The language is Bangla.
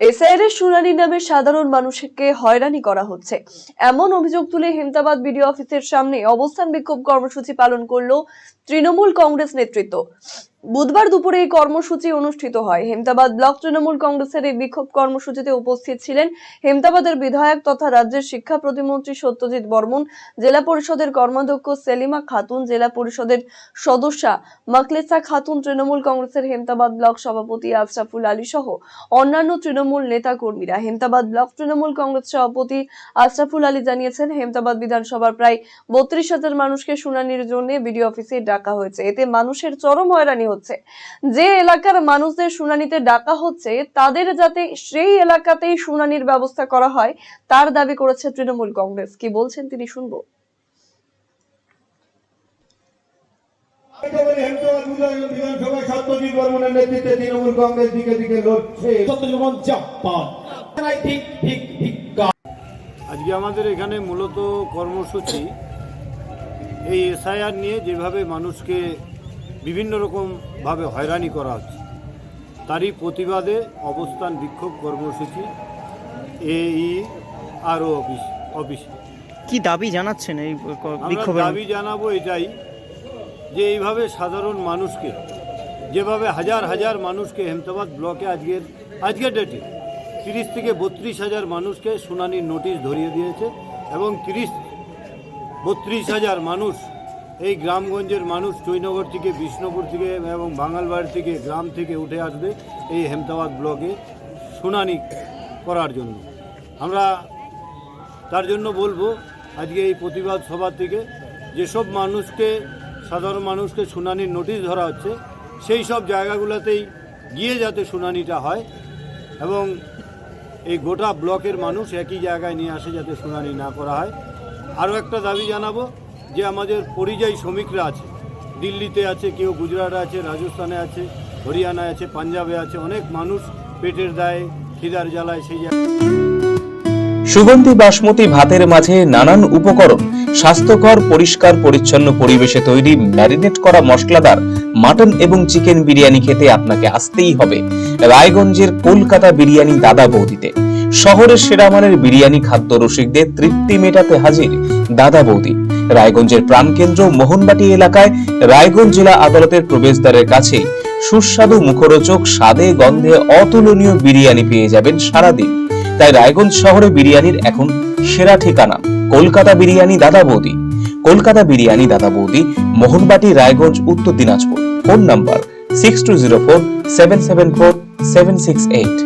এসআইআর এর শুনানি নামে সাধারণ মানুষকে হয়রানি করা হচ্ছে। এমন অভিযোগ তুলে হেমতাবাদ বিডিও অফিসের সামনে অবস্থান বিক্ষোভ কর্মসূচি পালন করল তৃণমূল কংগ্রেস নেতৃত্ব। বুধবার দুপুরে এই কর্মসূচি অনুষ্ঠিত হয়। হেমতাবাদ ব্লক তৃণমূল কংগ্রেসের এই বিক্ষোভ কর্মসূচিতে উপস্থিত ছিলেন হেমতাবাদের বিধায়ক তথা রাজ্যের শিক্ষা প্রতিমন্ত্রী সত্যজিৎ বর্মন, জেলা পরিষদের কর্মাধ্যক্ষ সেলিমা খাতুন, জেলা পরিষদের সদস্যা মাকলেসা খাতুন, তৃণমূল কংগ্রেসের হেমতাবাদ ব্লক সভাপতি আশরাফুল আলী সহ অন্যান্য তৃণমূল নেতা কর্মীরা হেমতাবাদ ব্লক তৃণমূল কংগ্রেস সভাপতি আশরাফুল আলী জানিয়েছেন, হেমতাবাদ বিধানসভার প্রায় বত্রিশ হাজার মানুষকে শুনানির জন্য বিডিও অফিসে ডাকা হয়েছে। এতে মানুষের চরম হয়রানি হচ্ছে। যে এলাকার মানুষদের শুনানিতে ডাকা হচ্ছে, তাদের যাতে সেই এলাকাতেই শুনানির ব্যবস্থা করা হয়, তার দাবি করেছে তৃণমূল কংগ্রেস। কি বলছেন তিনি শুনব? আজকে আমাদের এখানে মূলত কর্মসূচি এই এসআইআর নিয়ে যেভাবে মানুষকে বিভিন্ন রকমভাবে হয়রানি করা হচ্ছে। তারই প্রতিবাদে অবস্থান বিক্ষোভ কর্মসূচি এই আরও অফিস অফিস। কি দাবি জানাচ্ছেন এই বিক্ষোভের দাবি জানাব এটাই যে এইভাবে সাধারণ মানুষকে যেভাবে হাজার হাজার মানুষকে হেমতাবাদ ব্লকে আজকের আজকের ডেটে তিরিশ থেকে বত্রিশ হাজার মানুষকে শুনানির নোটিশ ধরিয়ে দিয়েছে এবং তিরিশ বত্রিশ হাজার মানুষ এই গ্রামগঞ্জের মানুষ চৈনগর থেকে, বিষ্ণুপুর থেকে এবং বাঙালবাড়ি থেকে গ্রাম থেকে উঠে আসবে এই হেমতাবাদ ব্লকে শুনানি করার জন্য। আমরা তার জন্য বলব, আজকে এই প্রতিবাদ সভা থেকে যেসব মানুষকে, সাধারণ মানুষকে শুনানির নোটিশ ধরা হচ্ছে, সেই সব জায়গাগুলোতেই গিয়ে যাতে শুনানিটা হয় এবং এই গোটা ব্লকের মানুষ একই জায়গায় নিয়ে আসে যাতে শুনানি না করা হয়। আরও একটা দাবি জানাব যে আমাদের পরিযায়ী শ্রমিকরা আছে, দিল্লিতে আছে, কেউ গুজরাটে আছে, রাজস্থানে আছে, হরিয়ানায় আছে, পাঞ্জাবে আছে, অনেক মানুষ পেটের দায়ে, খিদার জ্বালায় সেই সুগন্ধি বাসমতি ভাতের মাঝে নানান উপকরণ, স্বাস্থ্যকর, পরিষ্কার, পরিচ্ছন্ন পরিবেশে তৈরি ম্যারিনেট করা মশলাদার মাটন এবং চিকেন বিরিয়ানি খেতে আপনাকে আসতেই হবে। রায়গঞ্জের কলকাতা বিরিয়ানি দাদা বৌদিতে। শহরের সেরা মানের বিরিয়ানি খাদ্য রসিকদের তৃপ্তি মেটাতে হাজির দাদা বৌদি। রায়গঞ্জের প্রাণকেন্দ্র মোহনবাটি এলাকায় রায়গঞ্জ জেলা আদালতের প্রবেশদ্বারের কাছে সুস্বাদু মুখরোচক, স্বাদে গন্ধে অতুলনীয় বিরিয়ানি পেয়ে যাবেন সারাদিন। তাই রায়গঞ্জ শহরে বিরিয়ানির এখন সেরা ঠিকানা, কলকাতা বিরিয়ানি দাদা বৌদি। কলকাতা বিরিয়ানি দাদা বৌদি, Mohanbati, Raiganj, Uttar Dinajpur. Phone number six two zero four seven seven four seven six eight